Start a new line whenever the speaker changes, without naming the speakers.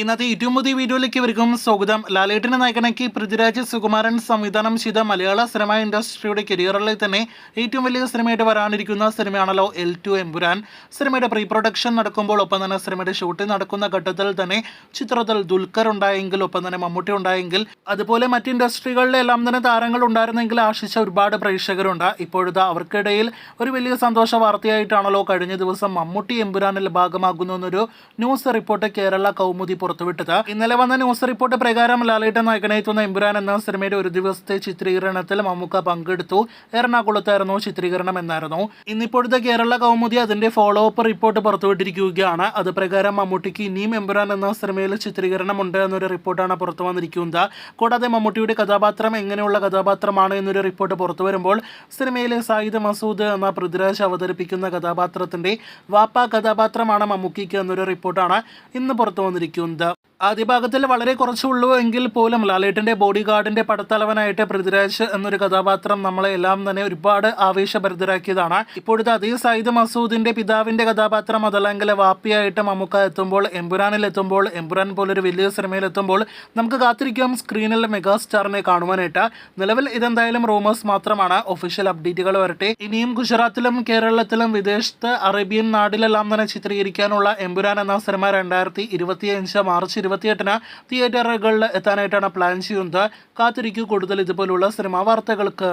ഇന്നത്തെ ഏറ്റവും പുതിയ വീഡിയോയിലേക്ക് ഇവർക്കും സ്വാഗതം. ലാലേട്ടിനെ നായകനാക്കി പൃഥ്വിരാജ് സുകുമാരൻ സംവിധാനം ചെയ്ത മലയാള സിനിമ ഇൻഡസ്ട്രിയുടെ കരിയറിലെ തന്നെ ഏറ്റവും വലിയ സിനിമയായിട്ട് വരാനിരിക്കുന്ന സിനിമയാണല്ലോ എൽ ടു എമ്പുരാൻ. സിനിമയുടെ പ്രീ പ്രൊഡക്ഷൻ നടക്കുമ്പോൾ ഒപ്പം തന്നെ സിനിമയുടെ ഷൂട്ടിംഗ് നടക്കുന്ന ഘട്ടത്തിൽ തന്നെ ചിത്രത്തിൽ ദുൽഖർ ഉണ്ടായെങ്കിൽ ഒപ്പം തന്നെ മമ്മൂട്ടി ഉണ്ടായെങ്കിൽ അതുപോലെ മറ്റ് ഇൻഡസ്ട്രികളിലെല്ലാം തന്നെ താരങ്ങൾ ഉണ്ടായിരുന്നെങ്കിൽ ആശിച്ച ഒരുപാട് പ്രേക്ഷകരുണ്ട്. ഇപ്പോഴത്തെ അവർക്കിടയിൽ ഒരു വലിയ സന്തോഷ വാർത്തയായിട്ടാണല്ലോ കഴിഞ്ഞ ദിവസം മമ്മൂട്ടി എമ്പുരാനിൽ ഭാഗമാകുന്നു എന്നൊരു ന്യൂസ് റിപ്പോർട്ട് കേരള കൗമുദി പുറത്തുവിട്ടത്. ഇന്നലെ വന്ന ന്യൂസ് റിപ്പോർട്ട് പ്രകാരം ലാലേട്ടൻ നായകനെത്തുന്ന എമ്പുരാൻ എന്ന സിനിമയുടെ ഒരു ദിവസത്തെ ചിത്രീകരണത്തിൽ മമ്മൂക്ക പങ്കെടുത്തു. എറണാകുളത്തായിരുന്നു ചിത്രീകരണം എന്നായിരുന്നു. ഇന്നിപ്പോഴത്തെ കേരള കൗമുദി അതിന്റെ ഫോളോ അപ്പ് റിപ്പോർട്ട് പുറത്തുവിട്ടിരിക്കുകയാണ്. അത് പ്രകാരം മമ്മൂട്ടിക്ക് ഇനിയും എമ്പുരാൻ എന്ന സിനിമയിൽ ചിത്രീകരണം ഉണ്ട് എന്നൊരു റിപ്പോർട്ടാണ് പുറത്തു വന്നിരിക്കുന്നത്. കൂടാതെ മമ്മൂട്ടിയുടെ കഥാപാത്രം എങ്ങനെയുള്ള കഥാപാത്രമാണ് എന്നൊരു റിപ്പോർട്ട് പുറത്തു വരുമ്പോൾ സിനിമയിലെ സായിദ് മസൂദ് എന്ന പൃഥ്വിരാജ് അവതരിപ്പിക്കുന്ന കഥാപാത്രത്തിന്റെ വാപ്പ കഥാപാത്രമാണ് മമ്മൂക്കിക്ക് എന്നൊരു റിപ്പോർട്ടാണ് ഇന്ന് പുറത്തു വന്നിരിക്കുന്നത്. the ആദ്യ ഭാഗത്തിൽ വളരെ കുറച്ചുള്ളൂ എങ്കിൽ പോലും ലാലേട്ടന്റെ ബോഡി ഗാർഡിന്റെ പടത്തലവനായിട്ട് പൃഥ്വിരാജ് എന്നൊരു കഥാപാത്രം നമ്മളെ എല്ലാം തന്നെ ഒരുപാട് ആവേശഭരിതരാക്കിയതാണ്. ഇപ്പോഴത്തെ അതേ സയ്യിദ് മസൂദിന്റെ പിതാവിന്റെ കഥാപാത്രം അതല്ലെങ്കിൽ വാപ്പിയായിട്ട് മമ്മൂക്ക എത്തുമ്പോൾ എമ്പുരാനിൽ എത്തുമ്പോൾ എമ്പുരാൻ പോലൊരു വലിയ സിനിമയിൽ എത്തുമ്പോൾ നമുക്ക് കാത്തിരിക്കാം സ്ക്രീനിൽ മെഗാസ്റ്റാറിനെ കാണുവാനായിട്ട്. നിലവിൽ ഇതെന്തായാലും റൂമേഴ്സ് മാത്രമാണ്. ഒഫീഷ്യൽ അപ്ഡേറ്റുകൾ വരട്ടെ. ഇനിയും ഗുജറാത്തിലും കേരളത്തിലും വിദേശത്ത് അറേബ്യൻ നാട്ടിലെല്ലാം തന്നെ ചിത്രീകരിക്കാനുള്ള എമ്പുരാൻ എന്ന സിനിമ രണ്ടായിരത്തി ഇരുപത്തിയഞ്ച് മാർച്ച് ഇരുപത്തിയെട്ടിന് തിയേറ്ററുകളിൽ എത്താനായിട്ടാണ് പ്ലാൻ ചെയ്യുന്നത്. കാത്തിരിക്കൂ കൂടുതൽ ഇതുപോലുള്ള സിനിമാ വാർത്തകൾക്ക്.